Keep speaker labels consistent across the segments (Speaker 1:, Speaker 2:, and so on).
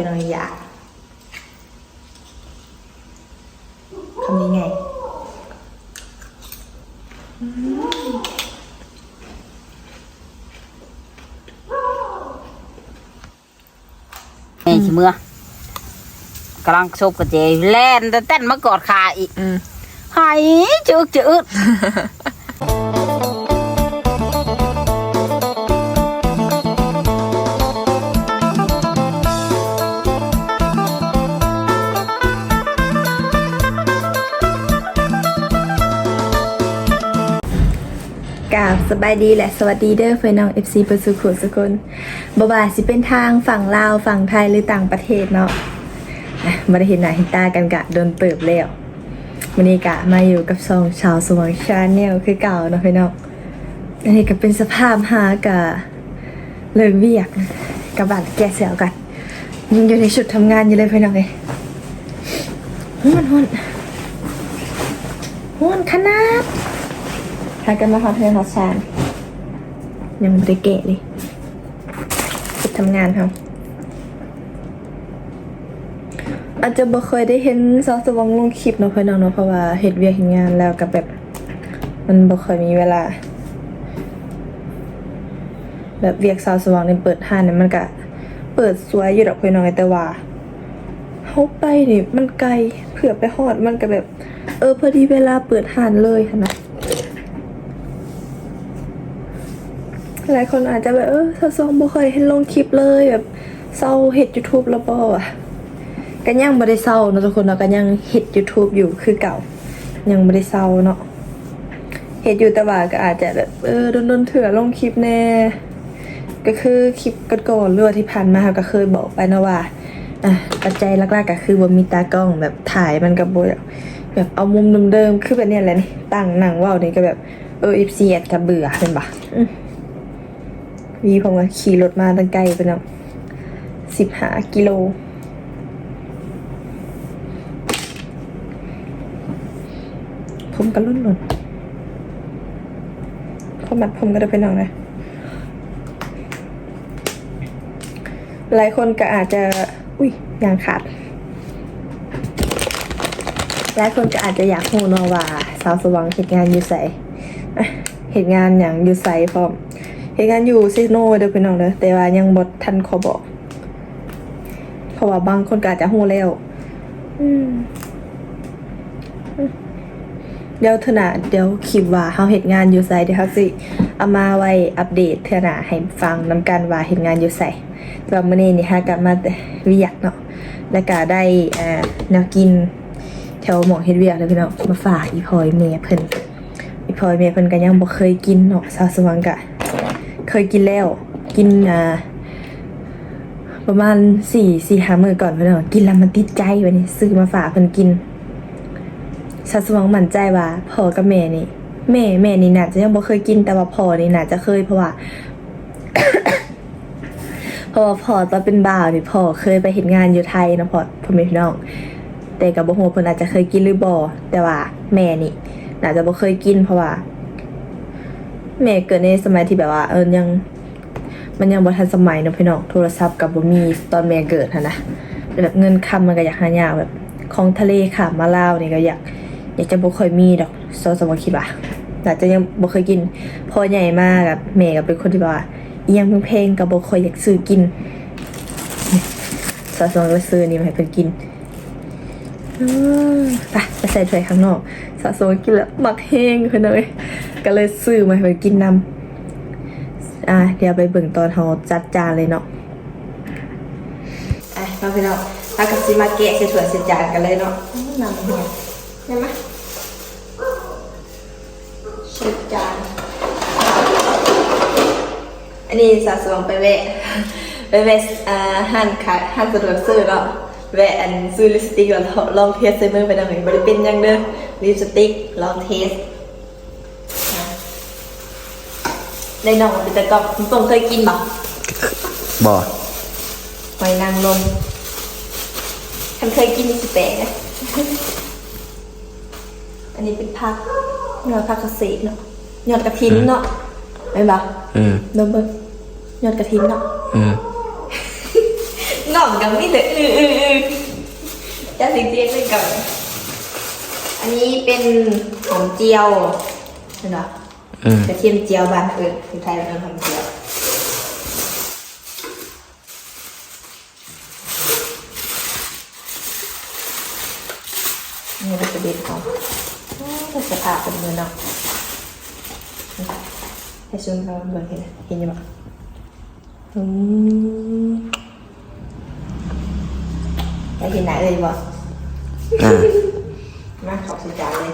Speaker 1: พี่น้องอยากคำนี้ไง
Speaker 2: แม่ชิเมื่อกำลังชบกับเจแล่นแต่เต้นมากอดขาอีก
Speaker 1: อืม
Speaker 2: หายจึกจึก
Speaker 1: สบายดีและสวัสดีเด้อเฟยน้อง FC ประสุขุสุคนบบ่าสิเป็นทางฝั่งลาวฝั่งไทยหรือต่างประเทศเนาะมาได้เห็นหน้าเห็นตากันกะโดนเติบแล้ววันนี้กะมาอยู่กับซองชาวสว่างชาแนลคือเก่าเนาะเฟยน้องอันนี้ก็เป็นสภาพหากะเลิกเวียกกับบาดแก้เสียวกันยังอยู่ในชุดทำงานอยู่เลยเฟยน้องเลยฮ้อนฮ้อนฮ้อนขนาดากันมาฮอเทลฮอตชานยังไม่ได้เกะเลยไปทำงานครับอาจจะบ่เคยได้เห็นซอสวังลงคลิปเนาะเพื่อนน้องเนาะเพราะว่าเฮ็ดเวียกเฮ็ดงานแล้วกับแบบ มันบ่เคยมีเวลา แบบเวียกซาวสว่างในเปิดห้านเนี่ยมันก็เปิดสวยอยู่ดอกเพื่อนน้องแต่ว่าเฮาไปนี่มันไกลเผื่อไปฮอดมันก็แบบ เออพอดีเวลาเปิดห้านเลยนะ หลายคนอาจจะแบบเออซาซองบ่เคยเห็นลงคลิปเลยแบบเศร้าเฮ็ด YouTube แล้วบ่อะก็ยังบ่ได้เศร้าเนาะทุกคนเนาะก็ยังเฮ็ด YouTube อยู่คือเก่า ยังบ่ได้เศร้าเนาะเฮ็ดอยู่แต่ว่าก็อาจจะแบบเออโดนๆเถื่อลงคลิปแน่ก็คือคลิปก่อนๆหรือว่าที่ผ่านมาก็เคยบอกไปนะว่าอะปัจจัยหลักๆก็คือบ่มีตากล้องแบบถ่ายมันก็บ่แบบเอามุมเดิมๆคือแบบเนี้ยแหละนี่ตั้งหนังว้านี่ก็แบบเออ FC อาจจะเบื่อเป็นบ่อืม วีผมก็ขี่รถมาตั้งไกลไปเนาะสิบหากิโล ผมก็รุ่นหล่นผมมัดผมก็ได้เป็นน้องนะหลายคนก็อาจจะ อุ้ยยางขาดหลายคนก็อาจจะอยากรู้เนาะว่า สาวสว่างเหตุงานอยู่ใส่เหตุงานอย่างอยู่ใสพร้อม เหตุการณ์อยู่ซิโนเด้อพี่น้องเด้อแต่ว่ายังบ่ทันขอบอก เพราะว่าบางคนก็อาจจะฮู้แล้วอืมเดี๋ยวเถอะนะเดี๋ยวคลิปว่าเฮาเฮ็ดงานอยู่ไสเดี๋ยวเฮาสิเอามาไว้อัปเดตเถอะนะให้ฟังนำกันว่าเฮ็ดงานอยู่ไสสำหรับมื้อนี้นี่ฮะกลับมาแต่เวียกเนาะแล้วก็ได้อ่าแนวกินแถวหมองเฮ็ดเวียกเลยพี่น้องมาฝากอีพลอยแม่เพิ่นอีพลอยแม่เพิ่นก็ยังบ่เคยกินเนาะสาวสว่างกะ เคยกินแล้ว กินอ่าประมาณสี่สี่ห้ามื้อก่อนเพื่อนอกกินแล้วมันติดใจวันนี้ซื้อมาฝากเพิ่นกินสัดสวงมั่นใจว่าพ่อกับแม่นี่แม่แม่นี่น่าจะยังบ่เคยกินแต่ว่าพ่อนี่น่าจะเคยเพราะว่าเพราะว่าพ่อตอนเป็นบ่าวนี่พ่อเคยไปเห็นงานอยู่ไทยนะพ่อพ่อแม่พี่น้อง แต่กับบ่ฮู้ว่าเพิ่นอาจจะเคยกินหรือบ่แต่ว่าแม่นี่น่าจะบ่เคยกินเพราะว่า แม่เกิดในสมัยที่แบบว่า เออยัง มันยังบ่ทันสมัยเนอะพี่น้องโทรศัพท์กับบ่มีตอนแม่เกิดนะแบบเงินคำมันก็อยากหายากแบบ ของทะเลค่ะมาลาวนี่ก็อยาก อยากจะบ่ค่อยมีดอกโซสมคิดว่าน่จะยังบ่เคยกินพอใหญ่มากกับแม่ก็เป็นคนที่แบบว่าอิหยังเพลงก็บ่ค่อยอยากซื้อกินซอสมก็ซื้อนี่มาให้เพิ่นกินอืมไปไปใส่ถ้วยข้างนอกสะสมกินแล้วมักแห้งเพิ่นเลย ก็เลยซื้อมาให้เพิ่นกินนำอะเดี๋ยวไปเบิ่งตอนเขาจัดจานเลยเนาะอะมาพี่น้องพากับซิมาเกะใส่ถ้วยใส่จานกันเลยเนาะนำเนี่ยใช่ไหมใส่จานอันนี้สะสมไปแวะไปแวะอ่าห้านขายห้านสะดวกซื้อเนาะแวะอันซื้อลิปสติกแล้วลองเทสใส่มือไปหน่อยบ่ได้เป็นหยังเด้อลิปสติกลองเทส ในหนองเป็นตะกอบคุณตรงเคยกินบ่
Speaker 3: บ่
Speaker 1: หอยนางรมฉันเคยกินสิแปลกนะอันนี้เป็นผักเนื้อผักเกษตรเนาะยอดกระถินเนาะไม่นบ่
Speaker 3: อืม
Speaker 1: โนเบิร์ยอดกระถินเนาะ
Speaker 3: อืม
Speaker 1: ยง่อมกับมีแต่อืออืออือจะสิเตียนเลยกับอันนี้เป็นหอมเจียวเห็นปะ
Speaker 3: อืม
Speaker 1: กระเทียมเจียวบ้านเอิญอยู่ไทยเราเอิญหอมเจียวนี่เราจะเด็ดเขาเราจะผ่าเป็นมือเนาะให้ซูมเราเบิ่งเห็นเห็นยังปะอืมไปเห็นไหนเลยบ่
Speaker 3: อ่า
Speaker 1: มาขอบสิจานเลย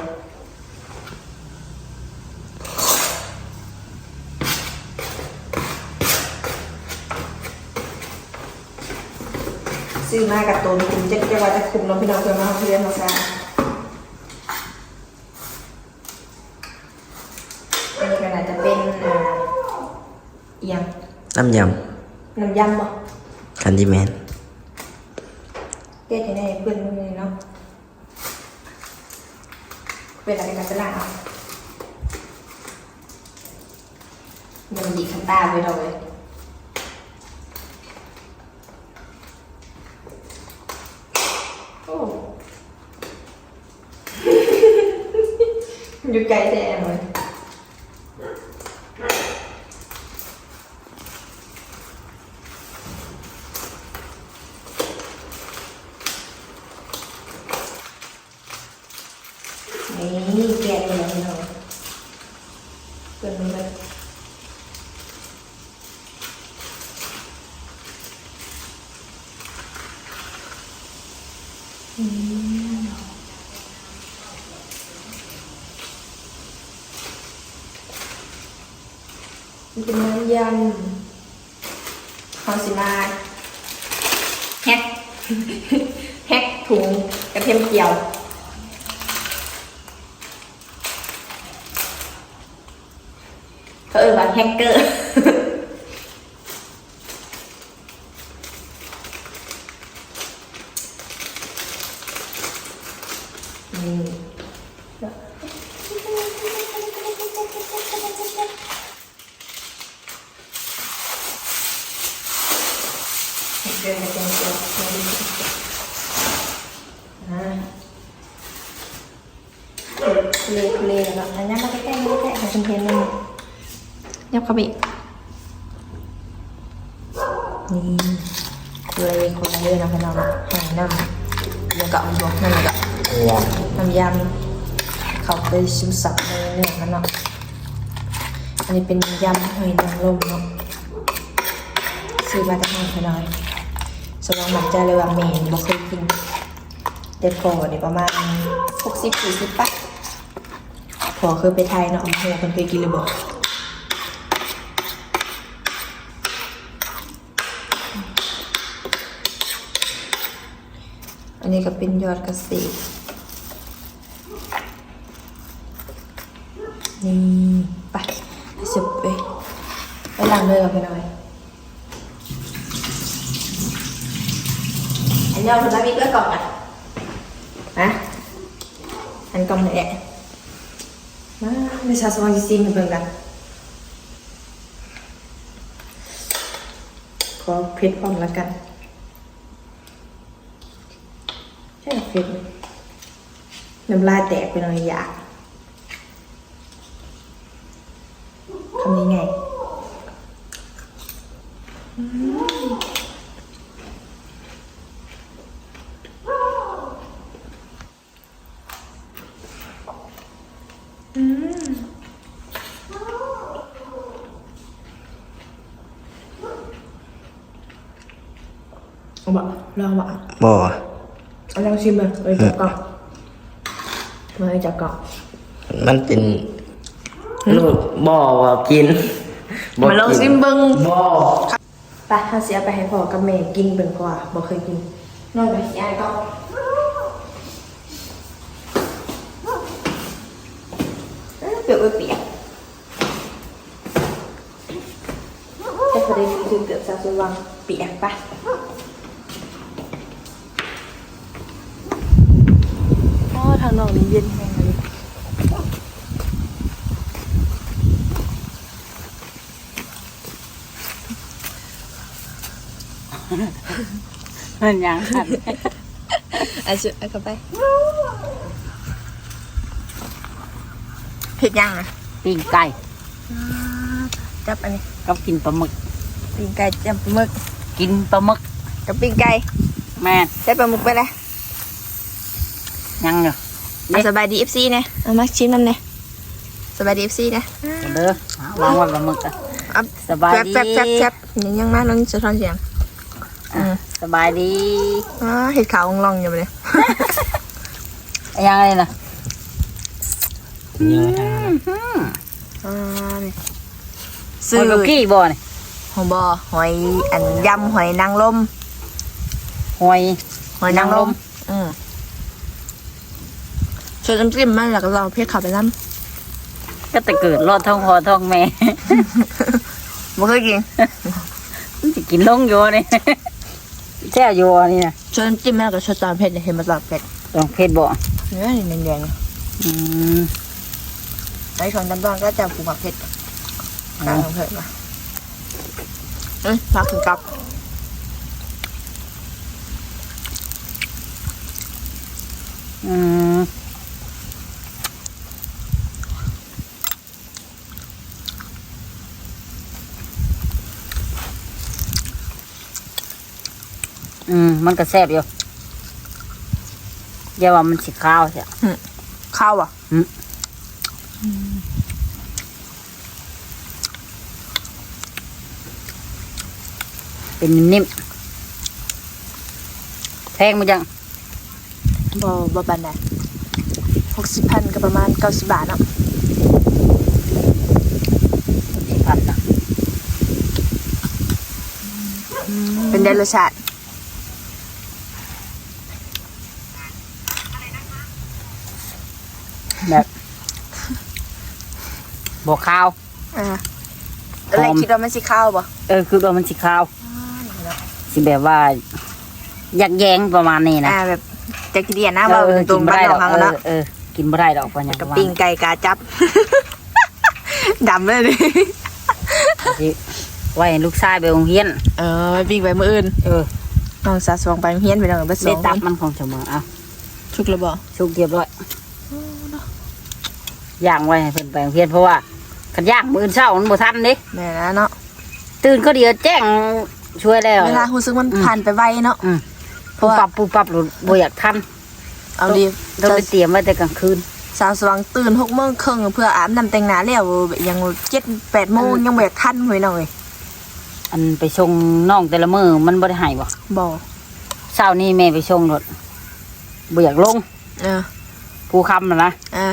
Speaker 1: ซื้อมากับตัวคุมจะจะว่าจะคุมน้องพี่น้องเพื่อนมาเพื่อนมาซาอันนี้ก็น่าจะเป็นอ่าเอียง
Speaker 3: น้ำย
Speaker 1: น้ำยำบ่ำ
Speaker 3: คันดิแมน
Speaker 1: เด็ดให้เพื่อนเลยเนาะเป็นอะไรกันจะล่าเอามันดีขันตาไปเราเลย โอ้ อยู่ไกลแต่เลยนี่แกะเลยพี่น้องเปิดมันเลยอืมมันเป็นน้ำ ยำเขาสิมาแฮกแฮกถุงกระเทียมเจียวเขาเอ่ยว่าแฮกเกอร์อืมแฮกเกอร์กับแกงเขียวอ่าเละเละแล้วอันนี้มาใกล้ๆมาใกล้ๆให้คุณเห็นหนึ่ง ยับ เข้าไปอีนี่เลยคนละเรื่องนะพี่น้องหอยน้ำแล้วก็เอาบวกนั่นแล้วก็น้ำยำเขาไปซึมซับในเนื้อมันเนาะอันนี้เป็นยำหอยนางรมเนาะซื้อมาจากห้างพี่น้อยสำหรับหมันใจเลยว่าเมนบ่เคยกินแต่พอเนี่ยประมาณหกสิบสี่สิบปะพอเคยไปไทยเนาะอามาให้คนเคยกินเลยบอก อันนี้ก็เป็นยอดเกษตรนี่ไปไปสุบไปไปล้างเลยกับไปหน่อยอันยอดคุณตามีเกลือกล่องอะนะอันกล่องไหนแอะมาในชาสวองจิซิมให้เบิ่งกันขอเพชรพร้อมแล้วกัน ใช่เผ็ดน้ำลายแตกไปหน่อยอยากทำยังไงอืมอืมเอาบะลองบะ
Speaker 3: บ่
Speaker 1: เอาลอง ชิมเลยเลยจับกล่องมาเลยจับกล่อง
Speaker 3: มันเป็นลูกบ่ว่ากิน
Speaker 1: มาลองชิมเบิ้ง
Speaker 3: บ่
Speaker 1: ไปถ้าเสียไปให้พ่อกับแม่กินเบิ่งกว่าบ่เคยกินนอนไปยายก็เอ้ยเปรียกเปียกแต่พอดีคือเกือบสาวสว่างเปียกปะอ๋อ ทางนอกนี้เย็นแห้งเลย
Speaker 2: มันยังหัน
Speaker 1: เอาชุเอาเข้าไปเผ็ดยังอะ
Speaker 2: ปิ้งไก่
Speaker 1: จับอันนี้
Speaker 2: กับกินปลาหมึก
Speaker 1: ปิ้งไก่จับปลาหมึก
Speaker 2: กินปลาหมึก
Speaker 1: กับปิ้งไก่
Speaker 2: แม่น
Speaker 1: ใส่ปลาหมึกไปเลย
Speaker 2: ยังอยู่
Speaker 1: เอาสบายดีเอฟซีเนี่ยเอามาชิมน้ำเนี่ยสบายดีเอฟซีเนี่ย
Speaker 2: เอาเด้อเอาวางไว้ปลาหมึกอะ
Speaker 1: เอา
Speaker 2: สบาย
Speaker 1: แป๊บ
Speaker 2: ดี
Speaker 1: แป๊บแป๊บแป๊บยังยังมาน้องจะทอนเสียงอืม
Speaker 2: สบายดี
Speaker 1: อ๋อเห็ดขาวองลองอยู่เลย
Speaker 2: ยังไงล่ะ
Speaker 3: ยังไง
Speaker 1: อ่านี่
Speaker 2: ห
Speaker 1: ซื้อ
Speaker 2: อยกับกี้บ่นี่
Speaker 1: หอยบอหอยอันยำหอยนางรม
Speaker 2: หอย
Speaker 1: หอยนางรม
Speaker 2: นางรม
Speaker 1: อืม ช่วยน้ำจิ้มมาแล้วก็เราเพี้ยขาวไปน้
Speaker 2: ก็แต่เกิดรอดท้องพอท้องแม่ำ
Speaker 1: บ่เคยกิน
Speaker 2: มันจะกินลงอยู่นี่แช่อยู่นี่นะ
Speaker 1: ช่วยน้ำจิ้มมาแล้วก็ช่วยตอนเผ็ดเนี่ยเห็นมาตอนเผ็ด
Speaker 2: ต้องเพชรบ่
Speaker 1: เนื้อนี่แดง
Speaker 2: อืม
Speaker 1: ๆไอ้ชอนดำดอนก็จะผูกผักเผ็ดกลางของเผ็ดมาเอ้ยพักถึงกับ
Speaker 2: อืม อืมมันก็แซ่บอยู่อย่าว่ามันสิข้าวใช่
Speaker 1: ข้าวอะ
Speaker 2: เป็นนิ่มแพงมั้ยัง
Speaker 1: บ่บ่ปานใดหกสิบพันก็ประมาณเก้าสิบบาทเนาะ
Speaker 2: สิพันนะ
Speaker 1: เป็นได้รสชาติ
Speaker 2: แบบบวข้าว
Speaker 1: อ่าอะไร
Speaker 2: หอม
Speaker 1: คิดว่ามันสิข้าวบ่
Speaker 2: เออ คือว่ามันสิข้าว สิแบบว่ายักแยงประมาณนี้นะ
Speaker 1: อ่าแบบจะกินเดียนนะว่า
Speaker 2: เออ
Speaker 1: ตร
Speaker 2: กิ
Speaker 1: ง
Speaker 2: น
Speaker 1: บ้า
Speaker 2: ไม่
Speaker 1: น
Speaker 2: ได้
Speaker 1: ข
Speaker 2: ด
Speaker 1: อ
Speaker 2: องก
Speaker 1: เขา
Speaker 2: เอ
Speaker 1: เนาะ
Speaker 2: อเออกินไม่ได้ดอกปัญญา
Speaker 1: กับปิ้งไก่กาจับ ดำเลยดิ
Speaker 2: สิไว้ให้ลูกชายไปโรงเรียน
Speaker 1: เออไปปิ้งไปมื้ออื่น
Speaker 2: เออ
Speaker 1: น้องสาสวงไปเฮียนไปน้องเบ่ส
Speaker 2: ได้
Speaker 1: อง
Speaker 2: ตับมันของเสมอเอา
Speaker 1: ชุกแล้วบ่
Speaker 2: ชุกเรียบร้อย ย่างไว้ให้เพิ่นไปโรงเรียนเพราะว่าคันย่างมื้ออนเช้ามันบ่ทันเด้
Speaker 1: แม่นะเนาะ
Speaker 2: ตื่นก็เดียวแจ้งช่วยแล้ว
Speaker 1: เวลารู้สึกมันผ่านไปไวเนาะ
Speaker 2: อืม
Speaker 1: เพ
Speaker 2: ปู
Speaker 1: ราะว่า
Speaker 2: ปรับปูปรับหลุดบ่อยากทัน
Speaker 1: เอาดี
Speaker 2: ต้องไปเตรียมไว้แต่กลางคืน
Speaker 1: สาวสว่างตื่นหกโมงครึ่งเพื่ออาบน้ำแต่งหน้าแล้วยังเจ็ดแปดโมงยังบ่อยากทันหวยน้องเอ้ย
Speaker 2: อันไปชงน้องแต่ละมือมันบ่ได้ให้บ่
Speaker 1: บ่
Speaker 2: เช้านี้แม่ไปชงรถบ่อยากลง
Speaker 1: เออ
Speaker 2: ภูคำน่ะนะ
Speaker 1: อ่า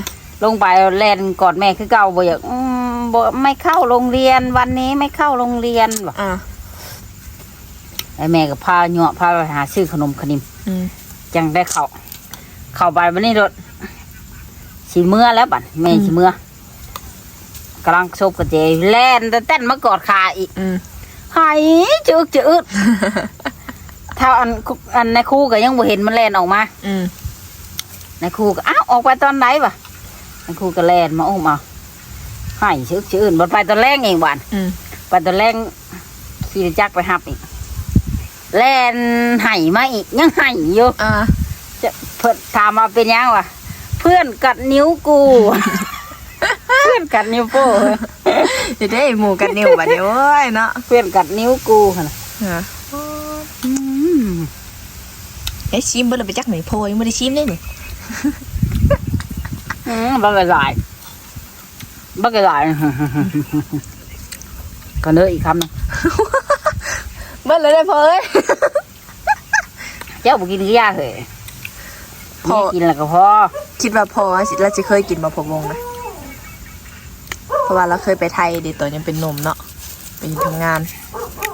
Speaker 2: ลงไปแล่นกอดแม่คือเก่าบ่อยากอืมบ่ไม่เข้าโรงเรียนวันนี้ไม่เข้าโรงเรียนบ่
Speaker 1: อ่า
Speaker 2: ไอ้แม่ก็พาเหาะพาไปหาซื้อขนมขนิม
Speaker 1: อืม
Speaker 2: จังได้เข้าเข้าไปวันนี้รถสิเมื่อแล้วบัดแม่สิเมื่อกำลังซบกระเจแล่นแต่เต้นมากอดขาอีก
Speaker 1: อืม
Speaker 2: หายจึกจึดถ้าอันอันในครูก็ยังบ่เห็นมันแล่นออกมา
Speaker 1: อืม
Speaker 2: ในครูก็อ้าวออกไปตอนไหนวะใน ครูก็แล่นมาอุ้มเอาให้ชึกชื่นบ่ไปตอนแรกเองบ้าน
Speaker 1: อืม
Speaker 2: ไปตอนแรกขี่จักรไปหับอีกแล่นไห้มาอีกยังไห้อยู่
Speaker 1: อ่า
Speaker 2: จะเพิ่นถามมาเป็นยังวะเพื่อนกัดนิ้วกู เพื่อนกัดนิ้วโป้
Speaker 1: จะได้หมูกันนิ้วบัดเดียวเว้ยเนาะ
Speaker 2: เพื่อนกัดนิ้วกูหั่นน่ะ
Speaker 1: อ่า
Speaker 2: อืม
Speaker 1: เอ้ยชิมเบิ่งแล้วไปจักไหนโพยังบ่ได้ชิมเลยนี่
Speaker 2: อืมบักกะหลายบักกะหลายก็เนื้ออีกคำหนึง
Speaker 1: เบิ่งเลยได้อพอเอ้ย
Speaker 2: เจ้าบุกินกี่ยาเหย
Speaker 1: พอ
Speaker 2: แม่กินแล้วก็พอ
Speaker 1: คิดว่าพอสิเราจะเคยกินมาพอวงนะเพราะว่าเราเคยไปไทยเดิตอนยังเป็นหนุ่มเนาะไปทำงาน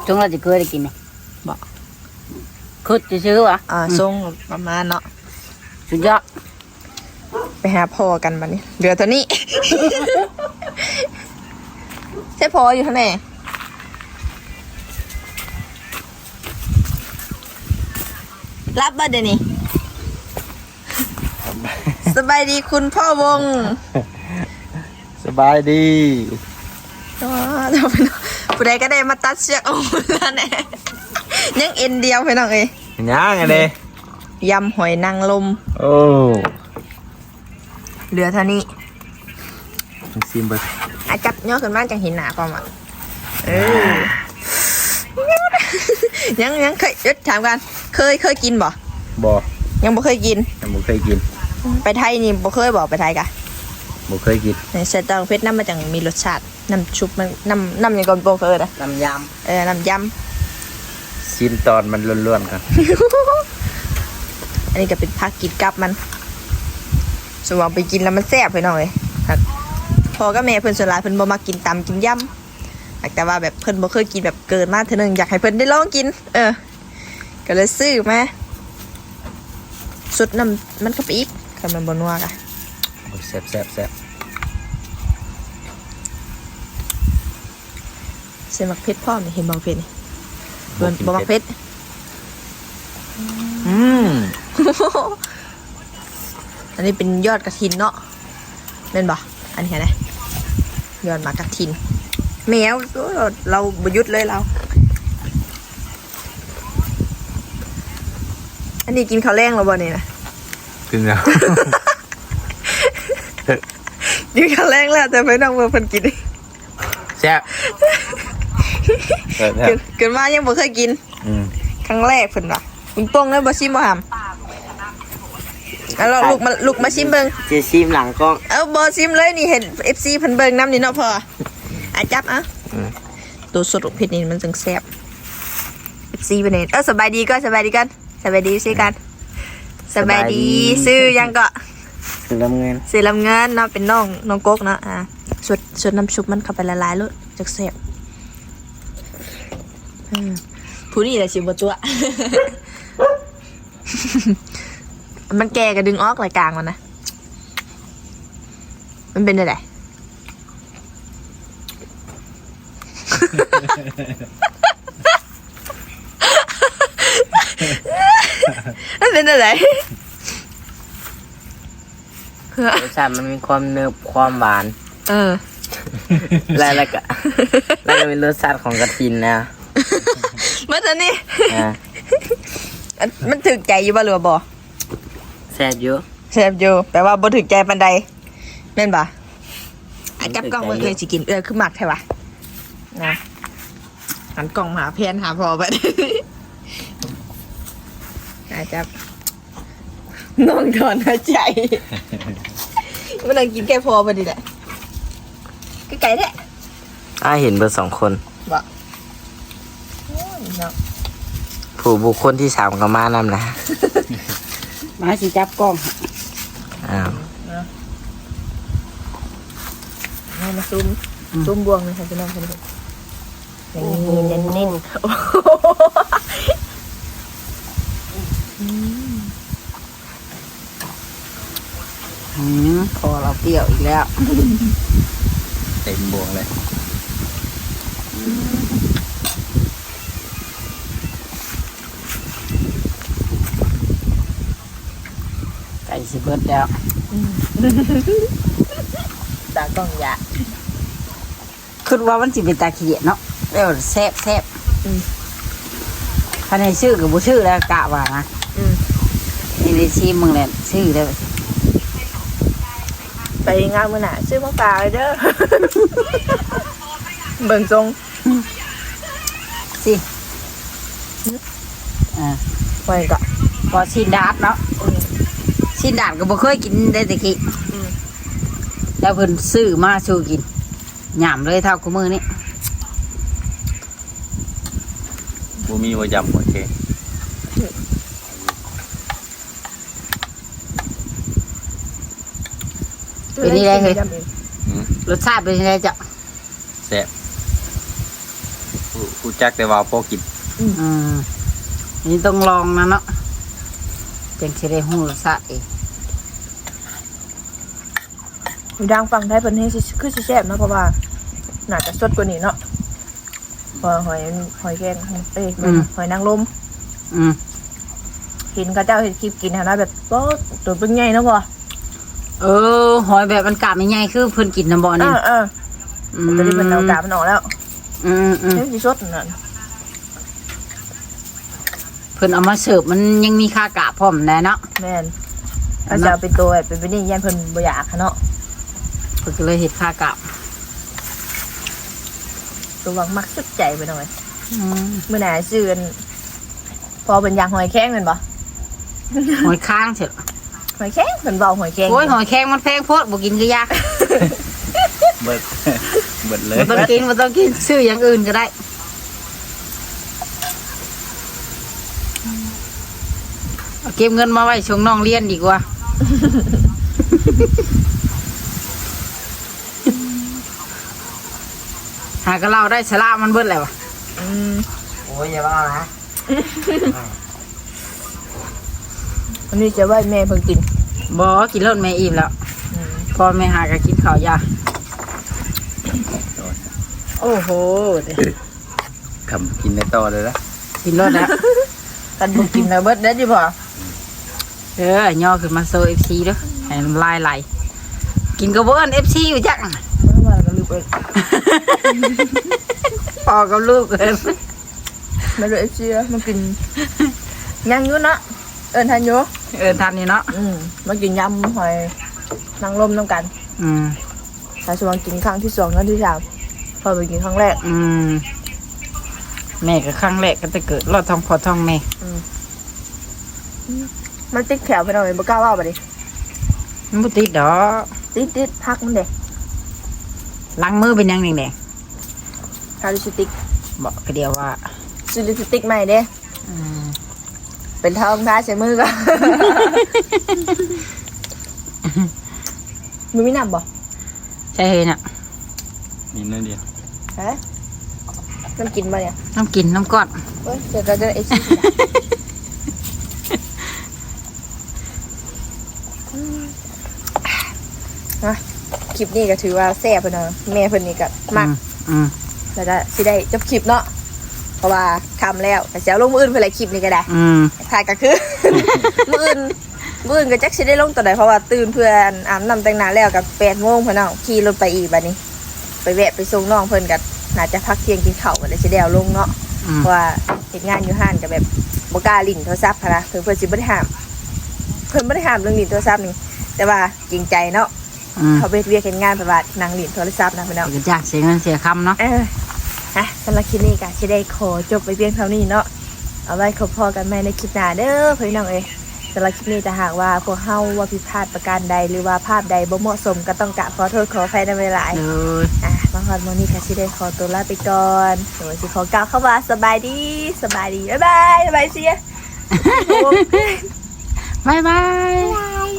Speaker 2: จงเราจะเคยได้กินเนี่ย
Speaker 1: บ่
Speaker 2: คือจะซื้อวะ
Speaker 1: อ่าทรงประมาณเนาะ
Speaker 2: สุดยอด
Speaker 1: ไปหาพอกันบัดนี้เหลือตัวนี้ ใช่พออยู่ท่างไหนรับบัดเดี๋ยวนี้สบายดีคุณพ่อวง
Speaker 3: สบายดี
Speaker 1: อ๋อเดี๋ยวไปน้องผู้ใดก็ได้มาตัดเชือกเอาแล้วแน่ยังเอ็นเดียวไปน้องเอ้ย
Speaker 3: ย่างไงเด้
Speaker 1: ยำหอยนางรม
Speaker 3: โอ้
Speaker 1: เหลือเท่านี้
Speaker 3: ซิมเบิร์
Speaker 1: อาจับย่อขึ้นมาจังเห็นหนาความอะเออยังยังเคยเดี๋ยวถามกัน เคยเคยกินบ่
Speaker 3: บอ
Speaker 1: ยังบ่เคยกิน
Speaker 3: ยังบ่เคยกิน
Speaker 1: ไปไทยนี่บ่เคยบ่ไปไทยกะ
Speaker 3: บ่เคยกิน
Speaker 1: ในใส่เตาเพชรน้ำมันจังมีรสชาติน้ำชุบมันน้ำน้ำยังก่อนโปรเคยนะ
Speaker 2: น้ำย
Speaker 1: เออน้ำย
Speaker 3: ซิมตอนมันล้วนๆกันำ
Speaker 1: อันนี้ก็เป็นผักกินกับมัน สมมติไปกินแล้วมันแซ่บไปหน่อยครับพอก็แม่เพิ่นส่วนหลายเพิ่นบ่มากินตำกินยำแต่ว่าแบบเพิ่นบ่เคยกินแบบเกินมาเท่านึงอยากให้เพิ่นได้ลองกิน เออ ก็เลยซื้อมาสุดน้ำมันเข้าไปอีกคำมันบนัวกะ
Speaker 3: โอ้ยแซ่บแซ่บแซ่บ
Speaker 1: เส้นมักเพชรพ่อมนี่เห็นบางเพชรนี่เบิ่นบ่มักเพชร
Speaker 3: อืม
Speaker 1: อันนี้เป็นยอดกระถินเนาะเล่นบ่อันนี้ไงยอดหมากกระถิน แมวเราบหยุดเลยเรา อันนี้กินข้าวแรงแล้วบ่เนี่ยนะ
Speaker 3: กินแล้ว
Speaker 1: กินข้าวแรงแล้วแต่ไม่ต้องเมื่อเพิ่นกิน
Speaker 3: แซ่บเออแซ่
Speaker 1: เกิ
Speaker 3: บ
Speaker 1: นเกินมายังบ่เคยกิน
Speaker 3: อืม
Speaker 1: ครั้งแรกเพิ่นว่ะคุณป้งแล้วบ่ชิมบ่หำ แล้วลูกมาลูกมาชิมเบิ่งำ
Speaker 2: จะชิมหลังกล้อง
Speaker 1: เอาบ่ชิมเลยนี่เห็น FC เพิ่นเบิ่งน้ำนี่เนาะพ่ออะจับอะ
Speaker 3: อืม
Speaker 1: ตัวสดของเผ็ดนี่มันจึงแซ่บ FC ไปเนี่ยเออสบายดีก็สบายดีกันสบายดีสิกันสบายดีซื้อยังก็
Speaker 2: ถึงน้ำเงิน
Speaker 1: ซื้อลำเงินเนาะเป็นน้องน้องกกเนาะอะสดสดน้ำซุปมันเข้าไปละลายแล้วจักแซ่บอืมผู้นี่แหละชิบตัว มันแก่ก็ดึงออกรายกลางมันนะ มันเป็นอะไรมันเป็นอะไร
Speaker 2: รสชาติมันมีความเนืบความหวาน
Speaker 1: เออ
Speaker 2: แล้วแล้วก็แล้วก็มีรสชาติของกระทินนะ
Speaker 1: มันอันนี้
Speaker 2: อ่า
Speaker 1: อันมันถึกใจอยู่บ่หรือว่าบ่
Speaker 2: แซ่บเยอะ
Speaker 1: แซ่บอยู่แปลว่าบ่ถึกใจปานใดแม่นบ่อะจับกล้องมาเอ้ยสิกินเออคือหมักใช่ปะนะหันกล้องมาหาเพียนหาพอไปอาจับน้องถอนหายใจมันนั่งกินแค่พอไปดิแหละก็ไก่แท้
Speaker 2: อ้าเห็นเบอร์สองคน
Speaker 1: บ่โอ้ยเนาะ
Speaker 2: ผู้บุคคลที่สามก็มานำนะ มาสิจับกล้องอ้าว
Speaker 1: ให้มาซุ่มซุ่มบวงเลยค่ะพี่น้องค่ะอย่างนี้เน้นเน้นๆโอ้โห
Speaker 2: อืมพอเราเปรี้ยวอีกแล้ว
Speaker 3: เต็มบวงเลย
Speaker 2: สิเบิดแล้ว
Speaker 1: ตากล้องอยาก
Speaker 2: คือว่ามันสิเป็นตาเขียดเนาะแล้วแซ่บแซ่บ
Speaker 1: อืม
Speaker 2: ภายในชื่อกับบุชื่อแล้วกะว่านะ
Speaker 1: อืม
Speaker 2: นี่ได้ชิมมึงเลยชื่อแล้ว
Speaker 1: ไปงานมื้อหน่ะซื้อมาฝากเลยเด้อเบิ่งทรง
Speaker 2: สิอ่า
Speaker 1: ไว้ก็
Speaker 2: ก็ชินดาดเนาะ ชินดาดก็บ่เคยกินได้แตะกี้
Speaker 1: อืม
Speaker 2: แล้วเพิ่นซื้อมาสู่กินหยามเลยเท่ากับมือนี่
Speaker 3: บ่มีบ่ยำโอเค
Speaker 2: เป็นนี่ได้เลยรสชาติเป็นยังไงจ๊ะ
Speaker 3: แซ่บผู้ผู้จักแต่ว่าพอกิน
Speaker 2: อืมอันนี้ต้องลองนะเนาะ จังสิได้ฮู้รสชาติเอง
Speaker 1: อยู่ดังฟังไทยเพิ่นเฮ็ดสิคือสิแซ่บเนาะเพราะว่าน่าจะสดกว่านี้เนาะเพอหอยหอยแกงเอ้ยหอยนางรม
Speaker 2: อืม
Speaker 1: เห็นเขาเจ้าเห็นคลิปกินหั่นนะแบบโป๊ดตัวเป็นใหญ่เนาะบ่
Speaker 2: เออ หอยแบบมันกาบใหญ่ๆคือเพิ่นกินน้ำบ่อ
Speaker 1: เอ
Speaker 2: นี่
Speaker 1: อเออ
Speaker 2: อืม
Speaker 1: ตอนนี้เพิ่นเอากาบมันออกแล้ว
Speaker 2: อืมอืม
Speaker 1: เฮ็ดสิสดนั่น
Speaker 2: เพิ่นเอามาเสิร์ฟมันยังมีค่ากะพร้อมแน่เนาะ
Speaker 1: แม่นถ้าจะเอาเป็นตัวแบบเป็นไปนี่ยันเพิ่นบ่อยากค่ะเนาะ
Speaker 2: เพิ่นก็เลยเฮ็ดค่ากะ
Speaker 1: ตัววังมักสุดใจไปหน่อย
Speaker 2: อืม
Speaker 1: เมื่อไหร่ซื้ออันพอเป็นยางหอยแข้งแม่นบ่
Speaker 2: หอยค้างเถอะ
Speaker 1: หอยแข้งเพิ่นเว้าหอยแข้ง
Speaker 2: โอ้ยหอยแครงมันแพงโพดบ่กินก็ยาก
Speaker 4: เบิดเบิดเลย
Speaker 2: บ่ต้องกินบ่ต้องกินซื้ออย่างอื่นก็ได้ เอาเก็บเงินมาไว้ช่วงน้องเรียนดีกว่า หากเราได้สละมันเบิดแล้ววะ
Speaker 1: อืม
Speaker 3: โอ้ยอย่าว่านะ
Speaker 1: อันนี้จะไว้แม่เพิ่นกิน
Speaker 2: บอกกินรถแม่อิ่มแล้ว
Speaker 1: อืม
Speaker 2: พอแม่หาก็กินข้าวยาโอ้โห
Speaker 4: คำกินในต่อเลยนะ
Speaker 2: กินรถแล้ว
Speaker 1: กันบ่กินแล้วเบิดได้ดิบ่
Speaker 2: เออย่อขึ้นมาโซเอฟซีด้วยให้น้ำลายไหลกินกระเบื้องเอฟซีอยู่จักพอกับลูกเอิน
Speaker 1: มาเลยเชียมากินยังอยู่เนาะเอินทันอยู่
Speaker 2: เอินทันนี่เนาะ
Speaker 1: อืมมากินยำหอยนางรมน้ำกัน
Speaker 2: อืม
Speaker 1: ถ้าสมมติกินครั้งที่สองครั้งที่สามพอไปกินครั้งแรก
Speaker 2: อืมแม่ก็ครั้งแรกก็จะเกิดรอดท้องพอท้องแม่
Speaker 1: มันติดแขวไปหน่อยบ่กล้าเว่าไปดิ
Speaker 2: มันบ่ติดดอก
Speaker 1: ติดติดพักมันเด็ก
Speaker 2: ล้างมือเป็นยังแดง
Speaker 1: ทาลิปสติก
Speaker 2: ๆบอกก็เดียวว่า
Speaker 1: ซื้อลิปสติกใหม่เด้
Speaker 2: อืม
Speaker 1: เป็นทองท้าใช้มือก็มึงไม่นำบ่
Speaker 2: ใช่เฮ้ยน่ะ
Speaker 4: นี่นั่นเดียว
Speaker 1: ฮะมันกินบ่เนี่ย
Speaker 2: น้ำกินน้ำก้อน
Speaker 1: เฮ้ยเดี๋ยวเราจะไอซี นะคลิปนี้ก็ถือว่าแซ่บไปเนาะแม่เพิ่นนี่ก็มัก
Speaker 2: อือืม
Speaker 1: แล้วก็สิได้จบคลิปเนาะเพราะว่าทำแล้วแต่จะเอาลงมืออื่นเพื่ออะไรคลิปนี้ก็ได้
Speaker 2: อืม
Speaker 1: ถ่ายก็คือ มืออื่นมืออื่นก็จักสิได้ลงตัวไหนเพราะว่าตื่นเพื่อนอาบน้ำแต่งหน้าแล้วกับแปดโมงเพื่อนเอาขี่รถไปอีกบัดนี้ ไปแวะไปส่งน้องเพื่อนกันน่าจะพักเที่ยงกินข้าวกันเลยสิได้เอาลงเนาะ
Speaker 2: อืม
Speaker 1: เพราะว่าเหตุงานอยู่ห้านกับแบบบกล้าลิ่นโทรศัพท์หั้นนะเพื่อนเพื่อนสิบ่ได้ห้าม เพื่อนบ่ได้ห้ามเรื่องลิ่นโทรศัพท์นี่แต่ว่าจริงใจเนาะ
Speaker 2: อืม
Speaker 1: เขาไปเฮ็ดเวียกเห็นงานแบบว่านางลิ่นโทรศัพท์นะเพื่อนเนาะ
Speaker 2: ก็จ้างเสียเงินเสียคำเนาะ
Speaker 1: เออฮะสำหรับคลิปนี้ก็จะได้ขอจบไปเพียงเท่านี้เนาะเอาไว้ขบพอกันใหม่ในคลิปหน้าเด้อพี่น้องเอ้ยสำหรับคลิปนี้จะหากว่าพวกเฮาว่าผิดพลาดประการใดหรือว่าภาพใดบ่เหมาะสมก็ต้องกราบขอโทษขออภัยในเวลา
Speaker 2: เลย
Speaker 1: อะบางวันโมนี้ค่ะสิได้ขอตัวลาไปก่อนเดี๋ยวสิขอกล่าวเข้ามาสบายดีสบายดีบ๊ายบายบ๊ายบายเชียร์
Speaker 2: บายบาย